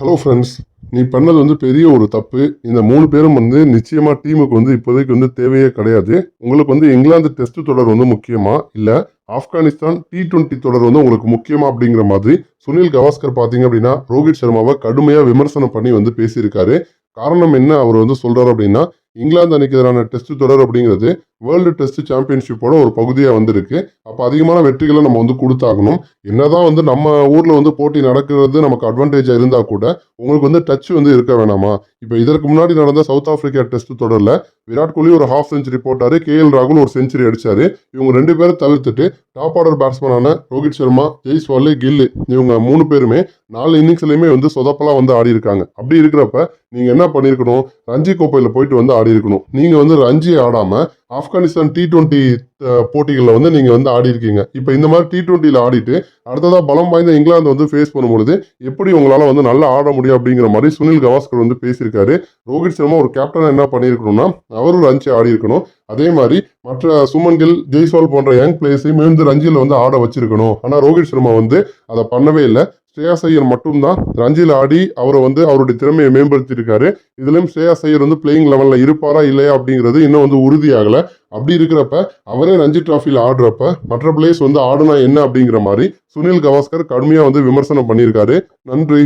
Hello friends நீ பண்ணது வந்து பெரிய ஒரு தப்பு. இந்த மூணு பேரும் வந்து நிச்சயமா டீமுக்கு வந்து இப்போதைக்கு வந்து தேவையே கிடையாது. உங்களுக்கு வந்து இங்கிலாந்து டெஸ்ட் தொடர் வந்து முக்கியமா? இல்லை ஆப்கானிஸ்தான் டி டுவெண்ட்டி தொடர் வந்து உங்களுக்கு முக்கியமா அப்படிங்கிற மாதிரி சுனில் கவாஸ்கர் பார்த்தீங்க அப்படின்னா ரோஹித் சர்மாவை கடுமையாக விமர்சனம் பண்ணி வந்து பேசியிருக்காரு. காரணம் என்ன? அவர் வந்து சொல்றாரு அப்படின்னா இங்கிலாந்து அணிக்கு எதிரான டெஸ்ட் தொடர் அப்படிங்கிறது வேர்ல்டு டெஸ்ட் சாம்பியன்ஷிப்போட ஒரு பகுதியாக வந்திருக்கு. அப்போ அதிகமான வெற்றிகளை நம்ம வந்து கொடுத்தாகணும். என்னதான் வந்து நம்ம ஊரில் வந்து போட்டி நடக்கிறது நமக்கு அட்வான்டேஜாக இருந்தால் கூட உங்களுக்கு வந்து டச் வந்து இருக்க வேணாமா? இப்போ இதற்கு முன்னாடி நடந்த சவுத் ஆப்பிரிக்கா டெஸ்ட் தொடரில் விராட் கோலி ஒரு ஹாஃப் செஞ்சுரி போட்டார் கே எல் ராகுல் ஒரு செஞ்சுரி அடித்தார் இவங்க ரெண்டு பேரை தவிர்த்துட்டு டாப் ஆர்டர் பேட்ஸ்மேனான ரோஹித் சர்மா ஜெய்ஸ்வால் கில்லு இவங்க மூணு பேருமே நாலு இன்னிங்ஸ்லையுமே வந்து சொதப்பலாம் வந்து ஆடி இருக்காங்க அப்படி இருக்கிறப்ப நீங்கள் என்ன பண்ணியிருக்கணும்? ரஞ்சி கோப்பையில் போயிட்டு வந்து ஆடி இருக்கணும். நீங்க வந்து ரஞ்சி ஆடாம ஆப்கானிஸ்தான் டி டுவெண்ட்டி போட்டிகளில் வந்து நீங்கள் வந்து ஆடி இருக்கீங்க. இப்போ இந்த மாதிரி டி டுவெண்ட்டியில் ஆடிட்டு அடுத்ததாக பலம் வாய்ந்த இங்கிலாந்து வந்து ஃபேஸ் பண்ணும்பொழுது எப்படி உங்களால் வந்து நல்லா ஆட முடியும் அப்படிங்கிற மாதிரி சுனில் கவாஸ்கர் வந்து பேசியிருக்காரு. ரோஹித் சர்மா ஒரு கேப்டனாக என்ன பண்ணியிருக்கணும்னா அவரும் ரஞ்சி ஆடி இருக்கணும். அதே மாதிரி மற்ற சுமன் கில் ஜெய்ஸ்வால் போன்ற யங் பிளேயர்ஸையும் மீண்டும் ரஞ்சியில் வந்து ஆட வச்சிருக்கணும். ஆனால் ரோஹித் சர்மா வந்து அதை பண்ணவே இல்லை. ஸ்ரேயாஸ் ஐயர் மட்டும்தான். ரஞ்சியில் ஆடி அவரை வந்து அவருடைய திறமையை மேம்படுத்தியிருக்காரு. இதுலேயும் ஸ்ரேயாஸ் ஐயர் வந்து பிளேயிங் லெவலில் இருப்பாரா இல்லையா அப்படிங்கிறது இன்னும் வந்து உறுதியாகலை. அப்படி இருக்கிறப்ப அவரே ரஞ்சி டிராஃபியில் ஆடுறப்ப மற்ற பிளேயர்ஸ் வந்து ஆடுனா என்ன அப்படிங்கிற மாதிரி சுனில் கவாஸ்கர் கடுமையாக வந்து விமர்சனம் பண்ணியிருக்காரு. நன்றி.